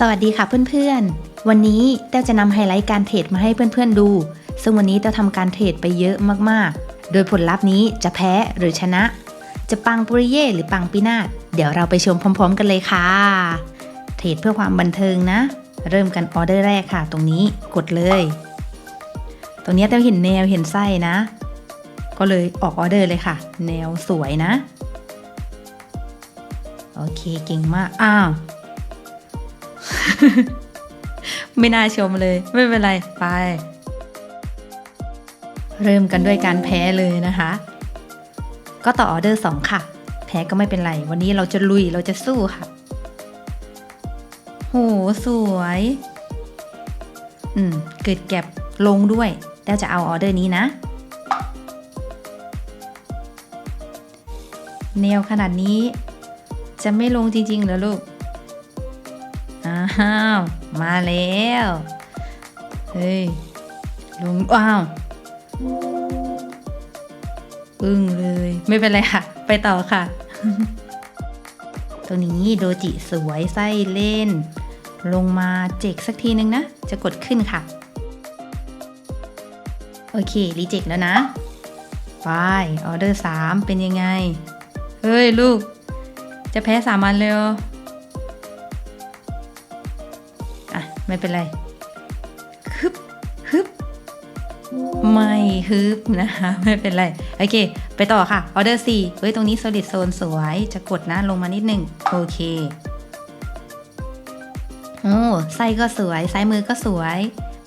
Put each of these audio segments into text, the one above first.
สวัสดีค่ะเพื่อนๆ วันนี้เต้วจะนำไฮไลท์การเทรดมาให้เพื่อนๆดู ซึ่งวันนี้เต้วทำการเทรดไปเยอะมากๆ โดยผลลัพธ์นี้จะแพ้หรือชนะ จะปังปุริเย่หรือปังปินาศเดี๋ยวเราไปชมพร้อม ๆ กันเลยค่ะ เทรดเพื่อความบันเทิงนะ เริ่มกันออเดอร์แรกค่ะ ตรงนี้กดเลย ตรงนี้เต้วเห็นแนวเห็นไส้นะ ก็เลยออกออเดอร์เลยค่ะ แนวสวยนะ โอเคเก่งมาก อ้าว ไม่น่าชมเลย ไม่เป็นไร ไป เริ่มกันด้วยการแพ้เลยนะคะ ก็ต่อออเดอร์สองค่ะ แพ้ก็ไม่เป็นไร วันนี้เราจะลุยเราจะสู้ค่ะ โห สวย อืม เกิดแก็บลงด้วยแต้วจะเอาออเดอร์นี้นะแนวขนาดนี้ จะไม่ลงจริงๆเหรอลูก อ้าว มาแล้ว เฮ้ยลุงอ้าวอึ้งเลย ไม่เป็นไรค่ะ ไปต่อค่ะตัวนี้โดจิสวยไส้เล่น ลงมาเจกสักทีนึงนะ จะกดขึ้นค่ะ โอเค รีเจ็คแล้วนะไปออเดอร์ 3 เป็นยังไง เฮ้ย ลูก จะแพ้สามันเลยเหรอ ไม่เป็นไรฮึบฮึบไม่ฮึบนะคะ ไม่เป็นไร โอเค ไปต่อค่ะออเดอร์4เฮ้ย ตรงนี้ solid zone สวย จะกดนะลงมานิดหนึ่งโอเคโอ้ไส้ก็สวยซ้ายมือก็สวย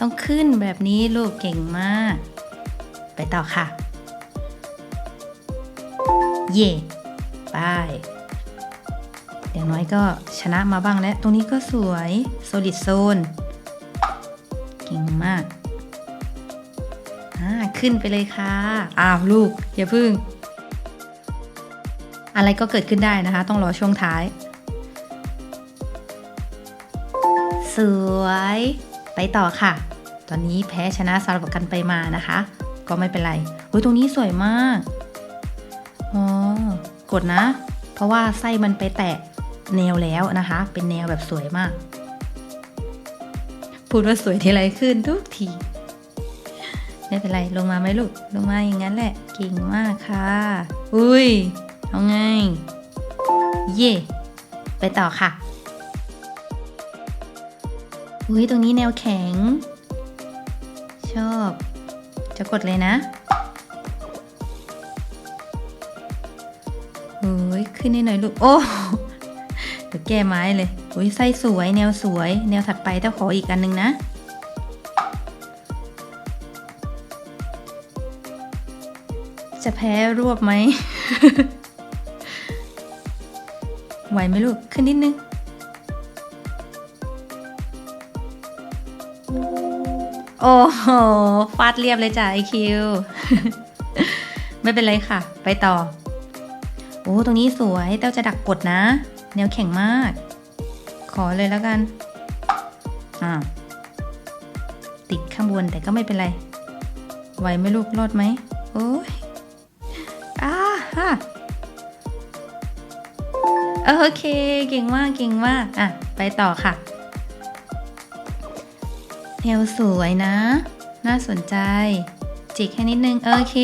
ต้องขึ้นแบบนี้ลูกเก่งมาก ไปต่อค่ะ เย่ไป อย่างน้อยก็ชนะมาบ้างแล้ว ตรงนี้ก็สวย solid zone เก่งมาก อ่า ขึ้นไปเลยค่ะ อ้าวลูก อย่าพึ่ง อะไรก็เกิดขึ้นได้นะคะ ต้องรอช่วงท้าย สวย ไปต่อค่ะ ตอนนี้แพ้ชนะสลับกันไปมานะคะ ก็ไม่เป็นไรโอ้ยตรงนี้สวยมาก อ๋อ กดนะ เพราะว่าไส้มันไปแตะ แนวแล้วนะคะ เป็นแนวแบบสวยมาก พูดว่าสวยทีไรขึ้นทุกทีไม่เป็นไรลงมาไหมลูกลงมาอย่างนั้นแหละเก่งมากค่ะ อุ้ยเอาไง เย่ไปต่อค่ะ อุ้ยตรงนี้แนวแข็ง ชอบ จะกดเลยนะโอ้ยขึ้นนิดหน่อยลูกโอ้ แก้ไม้เลยอุ้ยไส้สวยแนวสวย แนวถัดไปต้องขออีกอันนึงนะ จะแพ้รวบไหม ไหวไหมลูก ขึ้นนิดนึง โอ้โหฟาดเรียบเลยจ้ะไอคิว ไม่เป็นไรค่ะ ไปต่อ โอ้ ตรงนี้สวย เต้าจะดักกดนะ แนวแข็งมาก ขอเลยแล้วกัน อ่า ติดข้างบนแต่ก็ไม่เป็นไร ไหวไหมลูกรอดไหมโอ้ยอ่าฮะโอเค เก่งมาก เก่งมาก อะ ไปต่อค่ะ แนวสวยนะ น่าสนใจ จิกแค่นิดนึง โอเค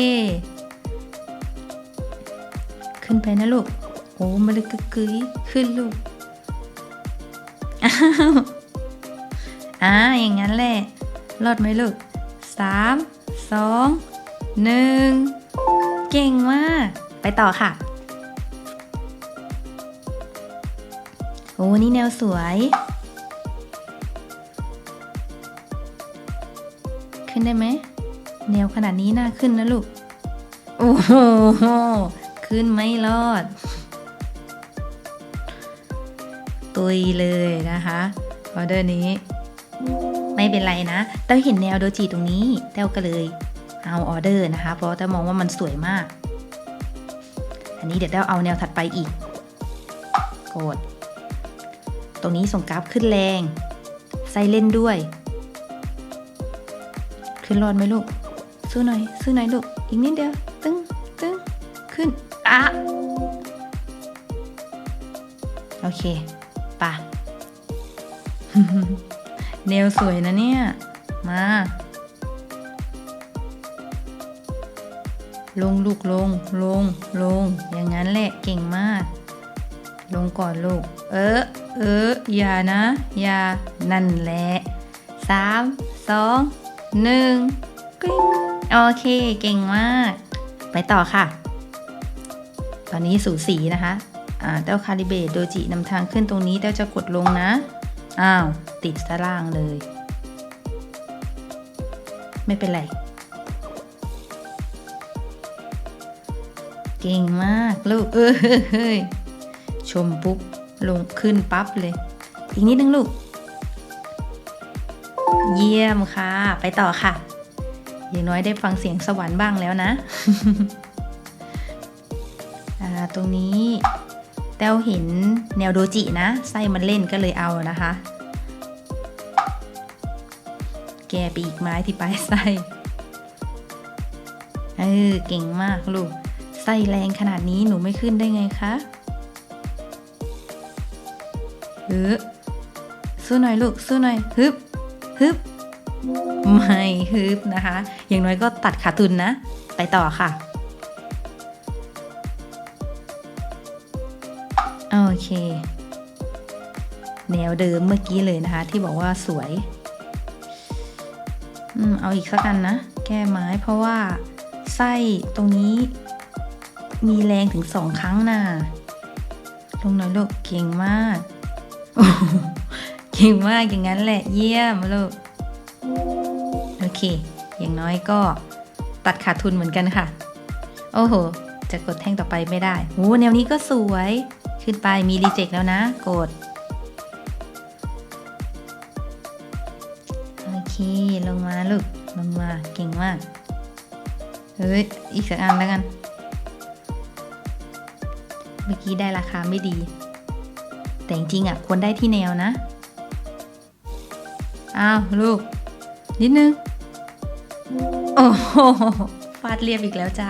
ขึ้นไปนะลูก โอ้มาเลยกึกกึยขึ้นลูก อ้าวอ่าอย่างนั้นแหละ รอดไหมลูกสามสองหนึ่งเก่งมาก ไปต่อค่ะ โอ้นี่แนวสวย ขึ้นได้ไหม แนวขนาดนี้น่าขึ้นนะลูก โอ้โห ขึ้นไม่รอด ตุยเลยนะคะออเดอร์นี้ ไม่เป็นไรนะเต้าเห็นแนวโดจิตรงนี้เต้าก็เลยเอาออเดอร์นะคะ เพราะเต้ามองว่ามันสวยมาก อันนี้เดี๋ยวเต้าเอาแนวถัดไปอีกกดตรงนี้ส่งกราฟขึ้นแรงไส้เล่นด้วย ขึ้นรอดไหมลูก สู้หน่อย สู้หน่อยลูก อีกนิดเดียว ตึ้งตึ้งขึ้น อะ โอเค ปะแนวสวยนะเนี่ย มา ลงลูกลง ลง ลง อย่างนั้นแหละเก่งมาก ลงก่อนลูก เออ เออ อย่านะ อย่า นั่นแหละสามสองหนึ่งกริ๊งโอเค เก่งมาก ไปต่อค่ะ ตอนนี้สูสีนะคะ เต้าคาลิเบตโดจินำทางขึ้นตรงนี้เต้าจะกดลงนะ อ้าว ติดซะล่างเลย ไม่เป็นไร เก่งมากลูกเฮ้ยชมปุ๊บ ลงขึ้นปั๊บเลย อีกนิดนึงลูก เยี่ยมค่ะ ไปต่อค่ะ อย่างน้อยได้ฟังเสียงสวรรค์บ้างแล้วนะ ตรงนี้ ต้วเห็นแนวโดจินะ ไส้มันเล่นก็เลยเอานะคะ แกไปอีกไม้ที่ปลายไส้ เออ เก่งมากลูก ไส้แรงขนาดนี้หนูไม่ขึ้นได้ไงคะเออสู้หน่อยลูก สู้หน่อย ฮึบ ฮึบ ไม่ฮึบนะคะ อย่างน้อยก็ตัดขาดทุนนะ ไปต่อค่ะ โอเค แนวเดิมเมื่อกี้เลยนะคะ ที่บอกว่าสวย อืม เอาอีกสักกันนะ แก้ไม้เพราะว่าไส้ตรงนี้ มีแรงถึงสองครั้งนะลงหน่อยลูกเก่งมาก เก่งมากอย่างนั้นแหละ เยี่ยมลูก โอเค อย่างน้อยก็ตัดขาดทุนเหมือนกันค่ะ โอ้โห จะกดแท่งต่อไปไม่ได้โอ้แนวนี้ก็สวย ขึ้นไปมีรีเจ็คแล้วนะ กด โอเค ลงมาลูก ลงมา เก่งมาก เฮ้ย อีกสักอันแล้วกัน เมื่อกี้ได้ราคาไม่ดี แต่จริงๆอะ ควรได้ที่แนวนะ อ้าว ลูก นิดนึง โอ้โหฟาดเรียบอีกแล้วจ้า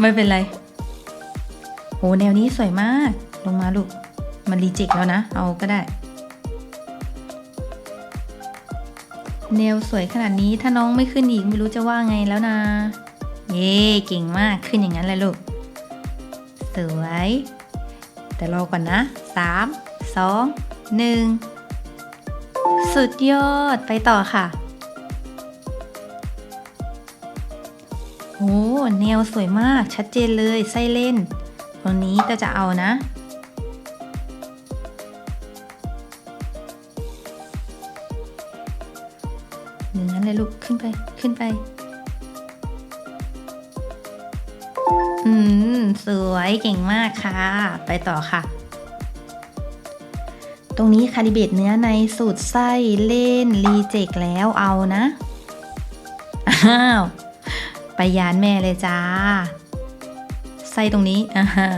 ไม่เป็นไร แนวนี้สวยมาก ลงมาลูก มันรีเจ็คแล้วนะ เอาก็ได้ แนวสวยขนาดนี้ถ้าน้องไม่ขึ้นอีกไม่รู้จะว่าไงแล้วนะ เย่เก่งมากขึ้นอย่างนั้นเลยลูก สวย แต่รอก่อนนะ 3 2 1 สุดยอดไปต่อค่ะโอ้แนวสวยมากชัดเจนเลยไส้เล่น ตรงนี้ก็จะเอานะหนึ่งนั้นเลยลูกขึ้นไปขึ้นไป อืม สวยเก่งมากค่ะ ไปต่อค่ะ ตรงนี้คาลิเบตเนื้อในสูตรไส้เล่นรีเจกแล้วเอานะ อ้าว ไปยานแม่เลยจ้า ไส้ตรงนี้อ่าฮะ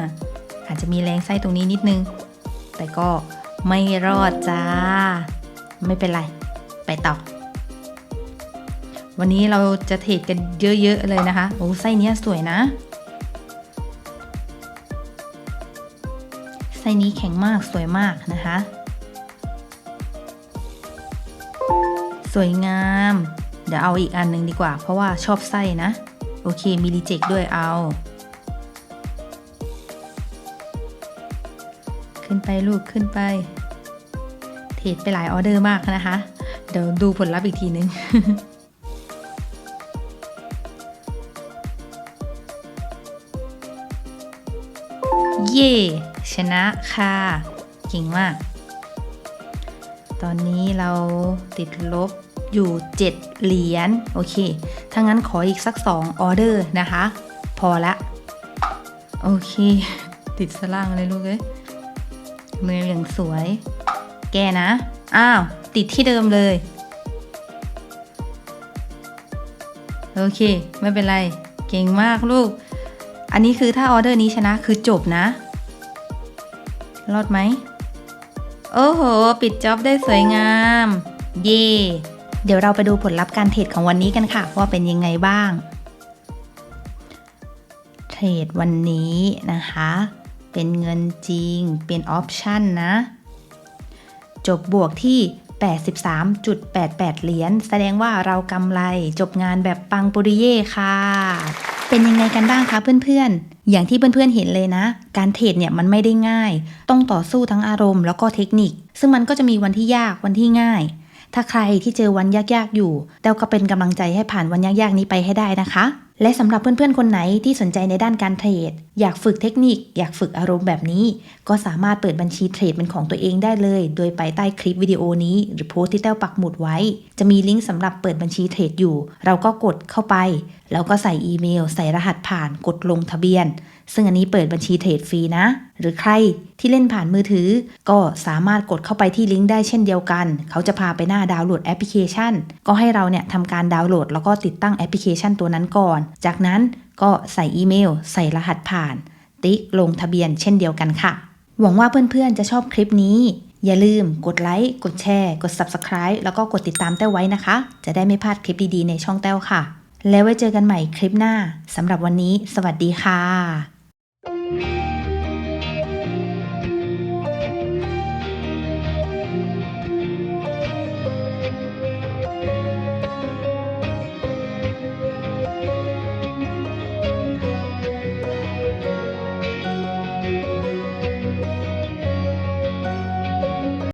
อาจจะมีแรงไส้ตรงนี้นิดนึง แต่ก็ไม่รอดจ้า ไม่เป็นไร ไปต่อ วันนี้เราจะเทรดกันเยอะๆเลยนะคะ โอ้ไส้เนี้ยสวยนะ ไส้นี้แข็งมากสวยมากนะคะ สวยงาม เดี๋ยวเอาอีกอันหนึ่งดีกว่า เพราะว่าชอบไส้นะ โอเคมีรีเจคด้วยเอา ขึ้นไปลูกขึ้นไปเทรดไปหลายออเดอร์มากนะคะ เดี๋ยวดูผลลัพธ์อีกทีนึงเย่ชนะค่ะเก่งมาก ตอนนี้เราติดลบอยู่ 7 เหรียญโอเค ถ้างั้นขออีกสัก 2 ออเดอร์นะคะ พอละ โอเค ติดสล่างเลยลูกเอ้ย มืออย่างสวย แกนะ อ้าว ติดที่เดิมเลย โอเค ไม่เป็นไร เก่งมากลูก อันนี้คือถ้าออเดอร์นี้ชนะคือจบนะ รอดไหม โอ้โห ปิดจ็อบได้สวยงาม เย่เดี๋ยวเราไปดูผลลัพธ์การเทรดของวันนี้กันค่ะ ว่าเป็นยังไงบ้าง เทรดวันนี้นะคะ เป็นเงินจริง เป็นออปชันนะ จบบวกที่ 83.88 เหรียญแสดงว่าเรากำไรจบงานแบบปังปุริเย่ค่ะ เป็นยังไงกันบ้างคะเพื่อนๆ อย่างที่เพื่อนๆเห็นเลยนะ การเทรดเนี่ยมันไม่ได้ง่าย ต้องต่อสู้ทั้งอารมณ์แล้วก็เทคนิค ซึ่งมันก็จะมีวันที่ยากวันที่ง่ายถ้าใครที่เจอวันยากๆอยู่เต้าก็เป็นกำลังใจให้ผ่านวันยากๆนี้ไปให้ได้นะคะ และสำหรับเพื่อนๆ คนไหนที่สนใจในด้านการเทรด อยากฝึกเทคนิค อยากฝึกอารมณ์แบบนี้ ก็สามารถเปิดบัญชีเทรดเป็นของตัวเองได้เลย โดยไปใต้คลิปวิดีโอนี้ หรือโพสต์ที่เต้าปักหมุดไว้ จะมีลิงก์สำหรับเปิดบัญชีเทรดอยู่ เราก็กดเข้าไป แล้วก็ใส่อีเมล ใส่รหัสผ่าน กดลงทะเบียน ซึ่งอันนี้เปิดบัญชีเทรดฟรีนะ หรือใครที่เล่นผ่านมือถือ ก็สามารถกดเข้าไปที่ลิงก์ได้เช่นเดียวกัน เขาจะพาไปหน้าดาวน์โหลดแอปพลิเคชัน ก็ให้เราเนี่ยทำการดาวน์โหลด แล้วก็ติดตั้งแอปพลิเคชันตัวนั้นก่อน จากนั้นก็ใส่อีเมล ใส่รหัสผ่าน ติ๊กลงทะเบียนเช่นเดียวกันค่ะ หวังว่าเพื่อนๆจะชอบคลิปนี้ อย่าลืมกดไลค์ กดแชร์ กด Subscribe แล้วก็กดติดตามแต้วไว้นะคะ จะได้ไม่พลาดคลิปดีๆในช่องแต้วค่ะ แล้วไว้เจอกันใหม่คลิปหน้าสำหรับวันนี้ สวัสดีค่ะ Thank you.